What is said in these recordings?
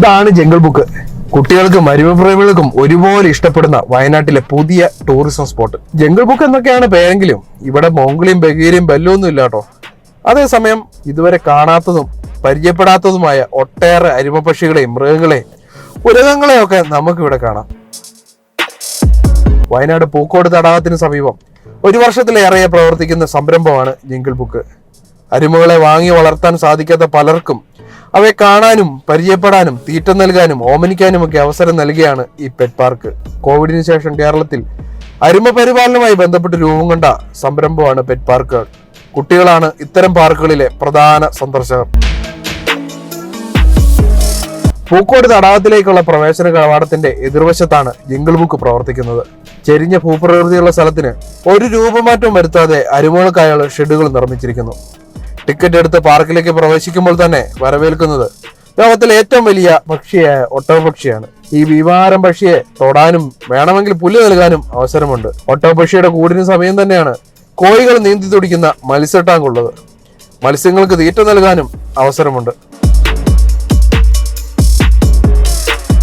ഇതാണ് jungle book കുട്ടികൾക്കും മരുമപ്രേമികൾക്കും ഒരുപോലെ ഇഷ്ടപ്പെടുന്ന വയനാട്ടിലെ പുതിയ ടൂറിസം സ്പോട്ട് ജംഗിൾ ബുക്ക് എന്നൊക്കെയാണ് പേരെങ്കിലും. ഇവിടെ മോങ്കുളിയും ബഗീരിയും ബല്ലൊന്നും ഇല്ല കേട്ടോ. അതേസമയം ഇതുവരെ കാണാത്തതും പരിചയപ്പെടാത്തതുമായ ഒട്ടേറെ അരിമപക്ഷികളെയും മൃഗങ്ങളെയും ഉരകങ്ങളെയും ഒക്കെ നമുക്കിവിടെ കാണാം. വയനാട് പൂക്കോട് തടാകത്തിന് സമീപം ഒരു വർഷത്തിലേറെ പ്രവർത്തിക്കുന്ന സംരംഭമാണ് ജിങ്കിൾ ബുക്ക് അരിമകളെ വാങ്ങി വളർത്താൻ സാധിക്കാത്ത പലർക്കും അവയെ കാണാനും പരിചയപ്പെടാനും തീറ്റ നൽകാനും ഓമനിക്കാനും ഒക്കെ അവസരം നൽകിയാണ് ഈ പെറ്റ് പാർക്ക് കോവിഡിന് ശേഷം കേരളത്തിൽ അരുമ പരിപാലനവുമായി ബന്ധപ്പെട്ട് രൂപം കൊണ്ട സംരംഭമാണ് പെറ്റ് പാർക്കുകൾ കുട്ടികളാണ് ഇത്തരം പാർക്കുകളിലെ പ്രധാന സന്ദർശകർ. പൂക്കോട് തടാകത്തിലേക്കുള്ള പ്രവേശന കവാടത്തിന്റെ എതിർവശത്താണ് ജിങ്കിൾ ബുക്ക് പ്രവർത്തിക്കുന്നത്. ചെരിഞ്ഞ ഭൂപ്രകൃതിയുള്ള സ്ഥലത്തിന് ഒരു രൂപമാറ്റവും വരുത്താതെ അരുമകൾക്കായുള്ള ഷെഡുകൾ നിർമ്മിച്ചിരിക്കുന്നു. ടിക്കറ്റ് എടുത്ത് പാർക്കിലേക്ക് പ്രവേശിക്കുമ്പോൾ തന്നെ വരവേൽക്കുന്നത് ലോകത്തിലെ ഏറ്റവും വലിയ പക്ഷിയായ ഒട്ടകപക്ഷിയാണ് ഈ വിവാരം പക്ഷിയെ തൊടാനും വേണമെങ്കിൽ പുല്ല് നൽകാനും അവസരമുണ്ട്. ഒട്ടകപക്ഷിയുടെ കൂടിന് സമയം തന്നെയാണ് കോഴികൾ നീന്തി തുടിക്കുന്ന മത്സ്യട്ടാങ്കുള്ളത്. മത്സ്യങ്ങൾക്ക് തീറ്റ നൽകാനും അവസരമുണ്ട്.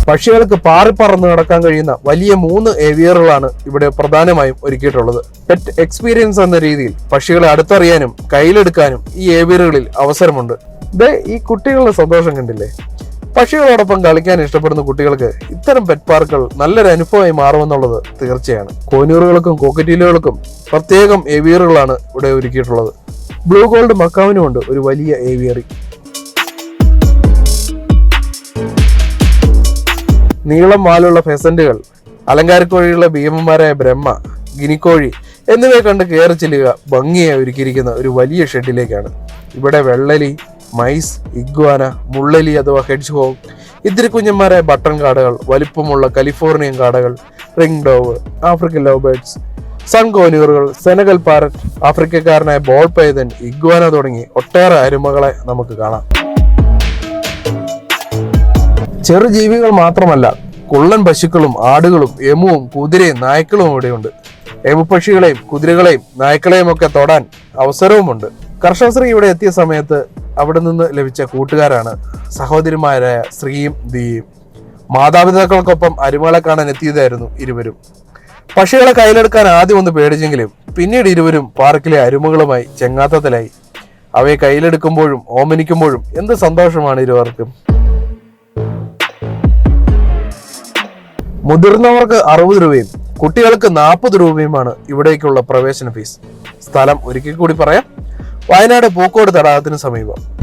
പക്ഷികൾക്ക് പാറി പാറിപ്പറന്ന് നടക്കാൻ കഴിയുന്ന വലിയ മൂന്ന് ഏവിയറുകളാണ് ഇവിടെ പ്രധാനമായും ഒരുക്കിയിട്ടുള്ളത്. പെറ്റ് എക്സ്പീരിയൻസ് എന്ന രീതിയിൽ പക്ഷികളെ അടുത്തറിയാനും കയ്യിലെടുക്കാനും ഈ ഏവിയറുകളിൽ അവസരമുണ്ട്. ദേ ഈ കുട്ടികളുടെ സന്തോഷം കണ്ടില്ലേ? പക്ഷികളോടൊപ്പം കളിക്കാൻ ഇഷ്ടപ്പെടുന്ന കുട്ടികൾക്ക് ഇത്തരം പെറ്റ് പാർക്കുകൾ നല്ലൊരു അനുഭവമായി മാറുമെന്നുള്ളത് തീർച്ചയാണ്. കോനൂറുകൾക്കും കോക്കറ്റീലുകൾക്കും പ്രത്യേകം ഏവിയറുകളാണ് ഇവിടെ ഒരുക്കിയിട്ടുള്ളത്. ബ്ലൂ ഗോൾഡ് മക്കാവിനുമുണ്ട് ഒരു വലിയ ഏവിയറി നീളം വാലുള്ള ഫെസന്റുകൾ അലങ്കാരക്കോഴിയുള്ള ഭീമന്മാരായ ബ്രഹ്മ ഗിനിക്കോഴി എന്നിവയെ കണ്ട് കയറി ചെല്ലുക ഭംഗിയായി ഒരുക്കിയിരിക്കുന്ന ഒരു വലിയ ഷെഡിലേക്കാണ്. ഇവിടെ വെള്ളലി മൈസ് ഇഗ്വാന മുള്ളലി അഥവാ ഹെഡ്ജ് ഹോഗ് ഇത്തിരി കുഞ്ഞന്മാരായ ബട്ടൺ കാടകൾ വലിപ്പമുള്ള Californian കാടകൾ ring dove African love birds സൺകോനൂറുകൾ Senegal parrot ആഫ്രിക്കക്കാരനായ ബോൾ പൈതൻ ഇഗ്വാന തുടങ്ങി ഒട്ടേറെ അരുമകളെ നമുക്ക് കാണാം. ചെറു ജീവികൾ മാത്രമല്ല കുള്ളൻ പശുക്കളും ആടുകളും എമുവും കുതിരയും നായ്ക്കളും ഇവിടെയുണ്ട്. എമുപക്ഷികളെയും കുതിരകളെയും നായ്ക്കളെയും ഒക്കെ തൊടാൻ അവസരവുമുണ്ട്. കർഷകശ്രീ ഇവിടെ എത്തിയ സമയത്ത് അവിടെ നിന്ന് ലഭിച്ച കൂട്ടുകാരാണ് സഹോദരിമാരായ ശ്രീയും ദിയും. മാതാപിതാക്കൾക്കൊപ്പം അരുമകളെ കാണാൻ എത്തിയതായിരുന്നു ഇരുവരും. പക്ഷികളെ കയ്യിലെടുക്കാൻ ആദ്യം ഒന്ന് പേടിച്ചെങ്കിലും പിന്നീട് ഇരുവരും പാർക്കിലെ അരുമകളുമായി ചെങ്ങാത്തത്തിലായി. അവയെ കയ്യിലെടുക്കുമ്പോഴും ഓമനിക്കുമ്പോഴും എന്ത് സന്തോഷമാണ് ഇരുവർക്കും. മുതിർന്നവർക്ക് അറുപത് രൂപയും കുട്ടികൾക്ക് നാൽപ്പത് രൂപയുമാണ് ഇവിടേക്കുള്ള പ്രവേശന ഫീസ്. സ്ഥലം ഒരിക്കൽ കൂടി പറയാം. വയനാട് പൂക്കോട് തടാകത്തിന് സമീപം.